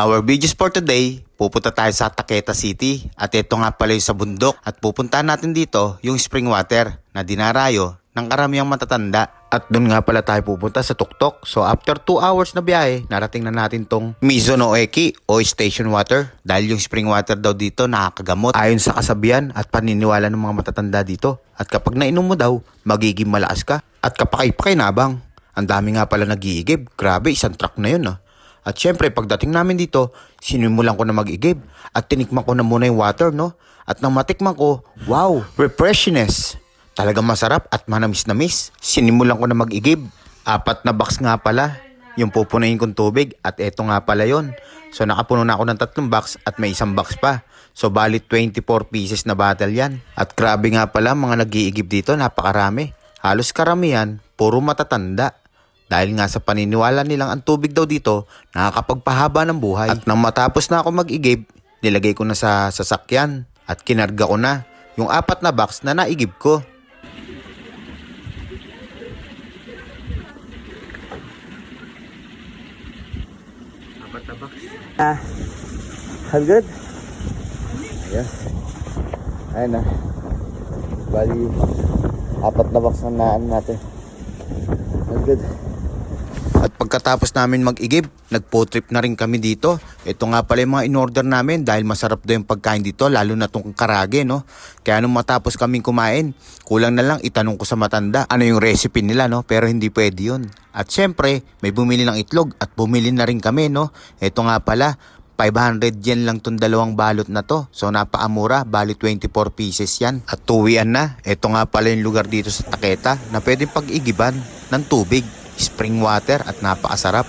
Our videos for today, pupunta tayo sa Taketa City at ito nga pala yung sa bundok at pupuntahan natin dito yung spring water na dinarayo ng karamihang matatanda. At doon nga pala tayo pupunta sa Tuktok. So after 2 hours na biyahe, narating na natin tong Mizuno Eki o station water. Dahil yung spring water daw dito nakakagamot. Ayon sa kasabihan at paniniwala ng mga matatanda dito. At kapag nainom mo daw, magiging malakas ka. At kapakay-pakinabang. Ang dami nga pala nag-iigib. Grabe, isang truck na yun ah. At syempre, pagdating namin dito, sinimulan ko na mag-igib. At tinikman ko na muna yung water, no? At nang matikman ko, wow, refreshiness. Talagang masarap at manamis-namis. Sinimulan ko na mag-igib. Apat na box nga pala yung pupunayin kong tubig at eto nga pala yon. So nakapuno na ako ng tatlong box at may isang box pa. So balit 24 pieces na bottle yan. At grabe nga pala mga nag-iigib dito, napakarami. Halos karamihan, puro matatanda. Dahil nga sa paniniwala nilang ang tubig daw dito, nakakapagpahaba ng buhay. At nang matapos na ako mag-igib, nilagay ko na sa sasakyan at kinarga ko na yung apat na box na naigib ko. Ah, all good? Yes. Ayun na. Bali, apat na box na naan natin. All good. At pagkatapos namin mag-igib, nag-po trip na rin kami dito. Ito nga pala yung mga in-order namin dahil masarap daw yung pagkain dito, lalo na itong karage, no? Kaya nung matapos kaming kumain, kulang na lang itanong ko sa matanda ano yung recipe nila, no? Pero hindi pwede yun. At syempre, may bumili ng itlog at bumili na rin kami, no? Ito nga pala, 500 yen lang tong dalawang balot na to. So napakamura, bali 24 pieces yan. At tuwian na, ito nga pala yung lugar dito sa Taketa na pwedeng pag-igiban ng tubig, spring water at napakasarap.